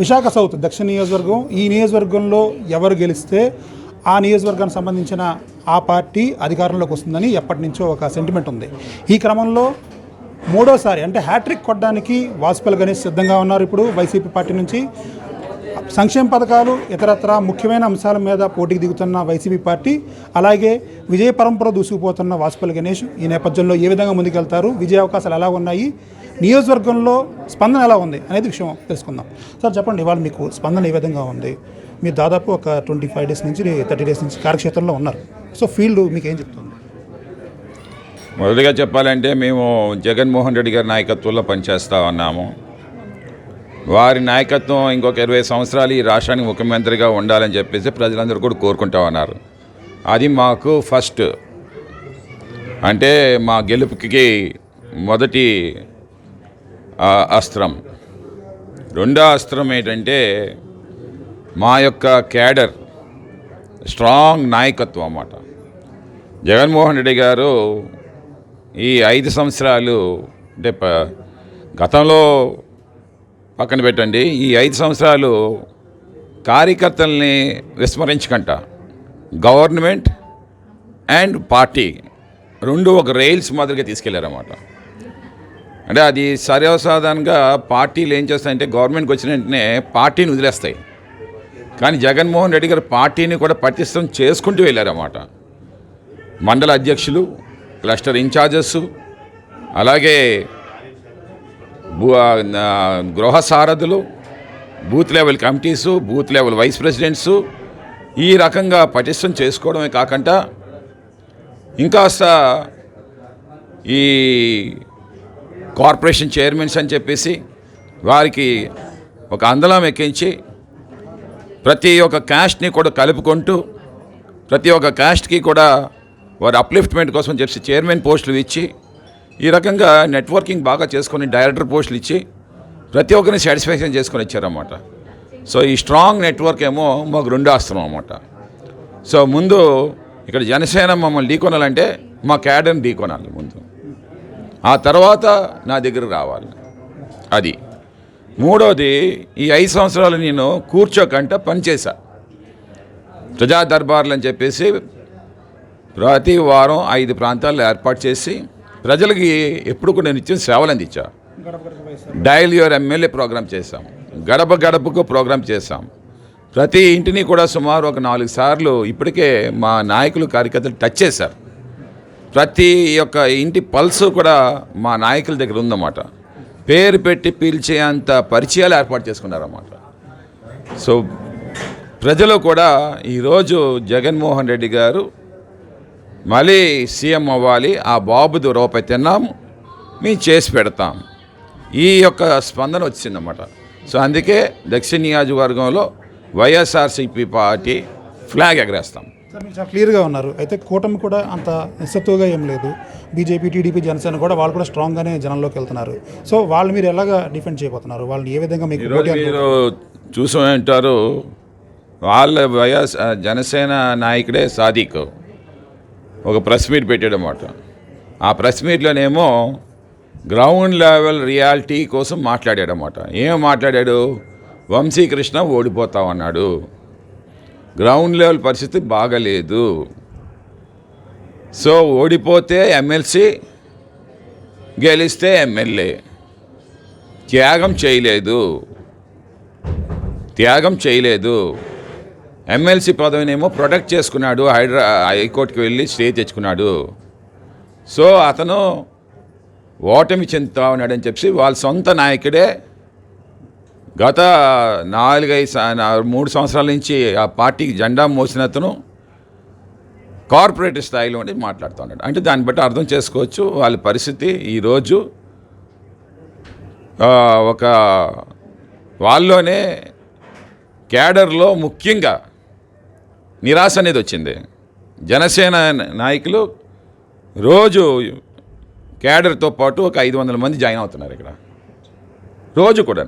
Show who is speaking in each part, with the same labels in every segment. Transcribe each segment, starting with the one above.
Speaker 1: Visakha south దక్షిణ నియోజకవర్గం ఈ నియోజకవర్గంలో ఎవరు గెలిస్తే ఆ నియోజకవర్గానికి సంబంధించిన ఆ పార్టీ అధికారంలోకి వస్తుందని ఎప్పటి నుంచో ఒక సెంటిమెంట్ ఉంది. ఈ క్రమంలో మూడోసారి అంటే హ్యాట్రిక్ కొట్టడానికి వాజ్పేయి గణేష్ సిద్ధంగా ఉన్నారు ఇప్పుడు వైసీపీ పార్టీ నుంచి. సంక్షేమ పథకాలు ఇతరత్ర ముఖ్యమైన అంశాల మీద పోటీకి దిగుతున్న వైసీపీ పార్టీ అలాగే విజయ పరంపర దూసుకుపోతున్న వాసుపల్లి గణేష్ ఈ నేపథ్యంలో ఏ విధంగా ముందుకెళ్తారు విజయ అవకాశాలు ఎలా ఉన్నాయి నియోజకవర్గంలో స్పందన ఎలా ఉంది అనేది విషయం తెలుసుకుందాం. సార్ చెప్పండి ఇవాళ మీకు స్పందన ఏ విధంగా ఉంది? మీరు దాదాపు ఒక ట్వంటీ ఫైవ్ డేస్ నుంచి థర్టీ డేస్ నుంచి కార్యక్షేత్రంలో ఉన్నారు. సో ఫీల్డ్ మీకు ఏం చెప్తుంది?
Speaker 2: మొదటిగా చెప్పాలంటే మేము జగన్మోహన్ రెడ్డి గారి నాయకత్వంలో పనిచేస్తూ ఉన్నాము. వారి నాయకత్వం ఇంకొక ఇరవై సంవత్సరాలు ఈ రాష్ట్రానికి ముఖ్యమంత్రిగా ఉండాలని చెప్పేసి ప్రజలందరూ కూడా కోరుకుంటా ఉన్నారు అది మాకు ఫస్ట్. అంటే మా గెలుపుకి మొదటి అస్త్రం. రెండో అస్త్రం ఏంటంటే మా యొక్క క్యాడర్ స్ట్రాంగ్ నాయకత్వం అన్నమాట. జగన్మోహన్ రెడ్డి గారు ఈ ఐదు సంవత్సరాలు అంటే గతంలో పక్కన పెట్టండి. ఈ ఐదు సంవత్సరాలు కార్యకర్తల్ని విస్మరించకంట. గవర్నమెంట్ అండ్ పార్టీ రెండు ఒక రైల్స్ మాదిరిగా తీసుకెళ్ళారన్నమాట. అంటే అది సర్వసాధారణంగా పార్టీలు ఏం చేస్తాయంటే గవర్నమెంట్కి వచ్చిన వెంటనే పార్టీని వదిలేస్తాయి. కానీ జగన్మోహన్ రెడ్డి గారు పార్టీని కూడా పటిష్టం చేసుకుంటూ వెళ్ళారన్నమాట. మండల అధ్యక్షులు క్లస్టర్ ఇన్ఛార్జెస్ అలాగే భూ- గృహ సారథులు booth level committees booth level vice presidents ఈ రకంగా పటిష్టం చేసుకోవడమే కాకుండా ఇంకాస్త ఈ కార్పొరేషన్ చైర్మన్స్ అని చెప్పేసి వారికి ఒక అందలం ఎక్కించి ప్రతి ఒక్క క్యాస్ట్ని కూడా కలుపుకుంటూ ప్రతి ఒక్క క్యాస్ట్కి కూడా వారి అప్లిఫ్ట్మెంట్ కోసం చెప్పి చైర్మన్ పోస్టులు ఇచ్చి ఈ రకంగా నెట్వర్కింగ్ బాగా చేసుకొని డైరెక్టర్ పోస్టులు ఇచ్చి ప్రతి ఒక్కరిని సాటిస్ఫాక్షన్ చేసుకొని ఇచ్చారన్నమాట. సో ఈ స్ట్రాంగ్ నెట్వర్క్ ఏమో మాకు రెండో అస్త్రం అన్నమాట. సో ముందు ఇక్కడ జనసేన మమ్మల్ని ఢీకొనాలంటే మా క్యాడర్ని ఢీకొనాలి ముందు. ఆ తర్వాత నా దగ్గర రావాలి. అది. మూడోది ఈ ఐదు సంవత్సరాలు నేను కూర్చోకంట పనిచేశా ప్రజా దర్బార్లు అని చెప్పేసి ప్రతి వారం ఐదు ప్రాంతాల్లో ఏర్పాటు చేసి ప్రజలకి ఎప్పుడు కూడా నేను ఇచ్చిన సేవలు అందించా. డయల్ యువర్ ఎమ్మెల్యే ప్రోగ్రామ్ చేశాం. గడప గడపకు ప్రోగ్రామ్ చేశాం. ప్రతి ఇంటిని కూడా సుమారు ఒక నాలుగు సార్లు ఇప్పటికే మా నాయకులు కార్యకర్తలు టచ్ చేశారు. ప్రతి ఒక్క ఇంటి పల్స్ కూడా మా నాయకుల దగ్గర ఉందన్నమాట. పేరు పెట్టి పిలిచే అంత పరిచయాలు ఏర్పాటు చేసుకున్నారన్నమాట. సో ప్రజలు కూడా ఈరోజు జగన్మోహన్ రెడ్డి గారు మళ్ళీ సీఎం అవ్వాలి ఆ బాబుది రూపాయి తిన్నాం మేము చేసి పెడతాం. ఈ యొక్క స్పందన వచ్చిందన్నమాట. సో అందుకే దక్షిణ నియోజకవర్గంలో వైఎస్ఆర్సీపీ పార్టీ ఫ్లాగ్ ఎగరేస్తాం.
Speaker 1: చాలా క్లియర్గా ఉన్నారు. అయితే కూటమి కూడా అంత నిస్సత్తుగా ఏం లేదు. బీజేపీ టీడీపీ జనసేన కూడా వాళ్ళు కూడా స్ట్రాంగ్గానే జనంలోకి వెళ్తున్నారు. సో వాళ్ళు మీరు ఎలాగా డిఫెండ్ చేయబోతున్నారు? వాళ్ళని ఏ విధంగా మీకు
Speaker 2: మీరు చూసి ఉంటారు వాళ్ళ వైఎస్ జనసేన నాయకుడే సాదిక్. ఒక ప్రెస్ మీట్ పెట్టాడన్నమాట. ఆ ప్రెస్ మీట్లోనేమో గ్రౌండ్ లెవెల్ రియాలిటీ కోసం మాట్లాడాడన్నమాట. ఏం మాట్లాడాడు? వంశీకృష్ణ ఓడిపోతామన్నాడు గ్రౌండ్ లెవెల్ పరిస్థితి బాగలేదు. సో ఓడిపోతే ఎమ్మెల్సీ గెలిస్తే ఎమ్మెల్యే. త్యాగం చేయలేదు. త్యాగం చేయలేదు. ఎమ్మెల్సీ పదవినేమో ప్రొటెక్ట్ చేసుకున్నాడు హైడ్రా హైకోర్టుకి వెళ్ళి స్టే తెచ్చుకున్నాడు. సో అతను ఓటమి చెందుతా ఉన్నాడని చెప్పి వాళ్ళ సొంత నాయకుడే గత నాలుగైదు మూడు సంవత్సరాల నుంచి ఆ పార్టీకి జెండా మోసిన అతను కార్పొరేట్ స్థాయిలో ఉండి మాట్లాడుతూ ఉన్నాడు. అంటే దాన్ని బట్టి అర్థం చేసుకోవచ్చు వాళ్ళ పరిస్థితి. ఈరోజు ఒక వాళ్ళలోనే క్యాడర్లో ముఖ్యంగా నిరాశ అనేది వచ్చింది. జనసేన నాయకులు రోజు క్యాడర్తో పాటు ఒక ఐదు వందల మంది జాయిన్ అవుతున్నారు ఇక్కడ. రోజు కూడా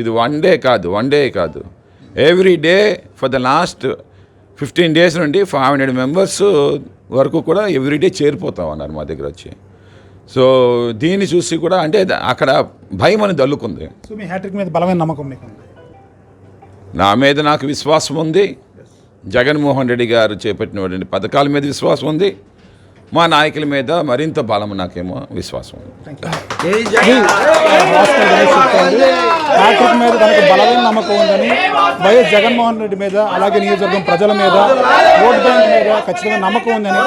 Speaker 2: ఇది వన్ డే కాదు వన్ డే కాదు. Every day for the last fifteen days నుండి ఫైవ్ హండ్రెడ్ మెంబర్స్ వరకు కూడా ఎవ్రీ డే చేరిపోతాం అన్నారు మా దగ్గర వచ్చి. సో దీన్ని చూసి కూడా అంటే అక్కడ భయం అని దల్లుకుంది
Speaker 1: సో మీ హ్యాట్రిక్ మీద బలమైన నమ్మకం మీకు ఉంది?
Speaker 2: నా మీద నాకు విశ్వాసం ఉంది. జగన్మోహన్ రెడ్డి గారు చేపట్టినటువంటి పథకాల మీద విశ్వాసం ఉంది. మా నాయకుల మీద మరింత బలం నాకేమో విశ్వాసం ఉంది.
Speaker 1: మీద తనకు బలమైన నమ్మకం ఉందని వైఎస్ జగన్మోహన్ రెడ్డి మీద అలాగే నియోజకవర్గం ప్రజల మీద ఓట్ బ్యాంక్ మీద ఖచ్చితంగా నమ్మకం ఉందని